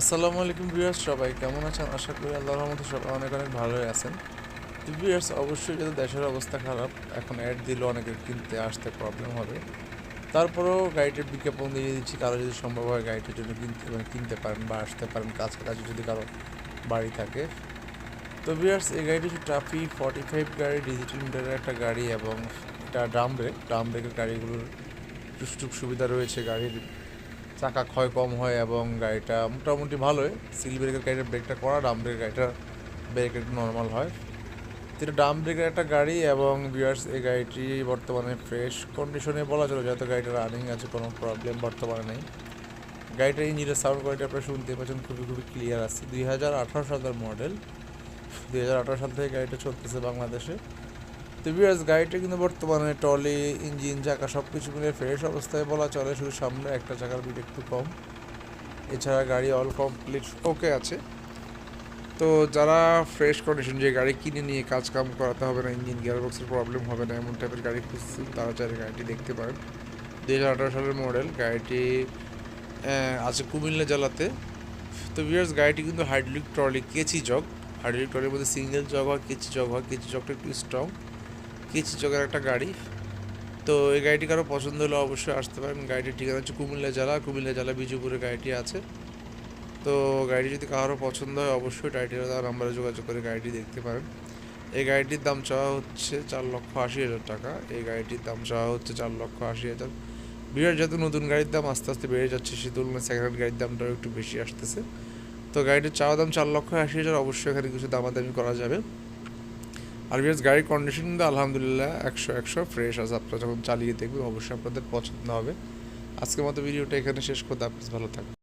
আসসালামু আলাইকুম ভিউয়ার্স, সবাই কেমন আছেন? আশা করি আল্লাহর রহমতে সবাই অনেক অনেক ভালোই আছেন। তো ভিউয়ার্স, অবশ্যই যদি দেশের অবস্থা খারাপ, এখন অ্যাড দিলে অনেকের কিনতে আসতে প্রবলেম হবে। তারপরেও গাড়িটির বিজ্ঞাপন দিয়ে দিচ্ছি, কারও যদি সম্ভব হয় গাড়িটির জন্য কিনতে মানে কিনতে পারেন বা আসতে পারেন, কাছাকাছি যদি কারও বাড়ি থাকে। তো ভিউয়ার্স, এই গাড়িটি হচ্ছে ট্রাফি ফর্টি ফাইভ গাড়ি ডিজিটাল মিটারের একটা গাড়ি এবং এটা ড্রাম ব্রেক ড্রাম ব্রেকের গাড়িগুলোর সুযোগ সুবিধা রয়েছে গাড়ির। চাকা ক্ষয় কম হয় এবং গাড়িটা মোটামুটি ভালোই। সিল ব্রেকের গাড়িটার ব্রেকটা করা ডাম ব্রেকের গাড়িটার ব্রেক একটু নর্মাল হয় এটা ডাম ব্রেকের একটা গাড়ি এবং বিয়ার্স এই গাড়িটি বর্তমানে ফ্রেশ কন্ডিশনে বলা চলে যেহেতু গাড়িটা রানিং আছে, কোনো প্রবলেম বর্তমানে নেই। গাড়িটার ইঞ্জিনের সাউন্ড কোয়ালিটি আপনারা শুনতে পাচ্ছেন, খুবই খুবই ক্লিয়ার আছে। দুই হাজার আঠারো সালের মডেল দুই হাজার আঠারো সাল থেকে গাড়িটা চলতেছে বাংলাদেশে। তো গাড়িটা কিন্তু বর্তমানে টলি ইঞ্জিন, চাকা সব কিছু মিলে ফ্রেশ অবস্থায় বলা চলে, শুধু সামনে একটা চাকার বিট একটু কম। এছাড়া গাড়ি অল কমপ্লিট ওকে আছে। তো যারা ফ্রেশ কন্ডিশন যে গাড়ি কিনে নিয়ে কাজ কাম করাতে হবে না, ইঞ্জিন গিয়ারবক্সের প্রবলেম হবে না, এমন টাইপের গাড়ি খুঁজছেন, তারা চাইলে গাড়িটি দেখতে পারেন। দুই হাজার আঠারো সালের মডেল গাড়িটি আছে কুমিল্লা জেলাতে। তো বিয়ার্স গাড়িটি কিন্তু হাইড্রোলিক ট্রলি কেচি জগ। হাইড্রোলিক ট্রলির মধ্যে সিঙ্গেল জগ হয়, কেচি জগ হয়, কেচি জগটা একটু স্ট্রং কেচি জগের একটা গাড়ি। তো এই গাড়িটি কারও পছন্দ হলে অবশ্যই আসতে পারেন। গাড়িটির ঠিকানা হচ্ছে কুমিল্লা জেলা কুমিল্লা জেলা বিজুপুরে গাড়িটি আছে। তো গাড়িটি যদি কারও পছন্দ হয় অবশ্যই টাইটেল দেওয়ার নাম্বারে যোগাযোগ করে গাড়িটি দেখতে পারেন। এই গাড়িটির দাম চাওয়া হচ্ছে চার লক্ষ আশি হাজার টাকা। এই গাড়িটির দাম চাওয়া হচ্ছে চার লক্ষ আশি হাজার। বিরাট যেহেতু নতুন গাড়ির দাম আস্তে আস্তে বেড়ে যাচ্ছে সে তুলনায় সেকেন্ড হ্যান্ড গাড়ির দামটাও একটু বেশি আসতেছে। তো গাড়িটির চাওয়া দাম চার লক্ষ আশি হাজার, অবশ্যই এখানে কিছু দামাদামি করা যাবে। আর বিয়ার্স গাড়ির কন্ডিশন কিন্তু আলহামদুলিল্লাহ একশো একশো ফ্রেশ আছে। আপনারা যখন চালিয়ে দেখবেন, অবশ্যই আপনাদের পছন্দ হবে। আজকের মতো ভিডিওটা এখানে শেষ করতে, আপনি ভালো থাকবেন।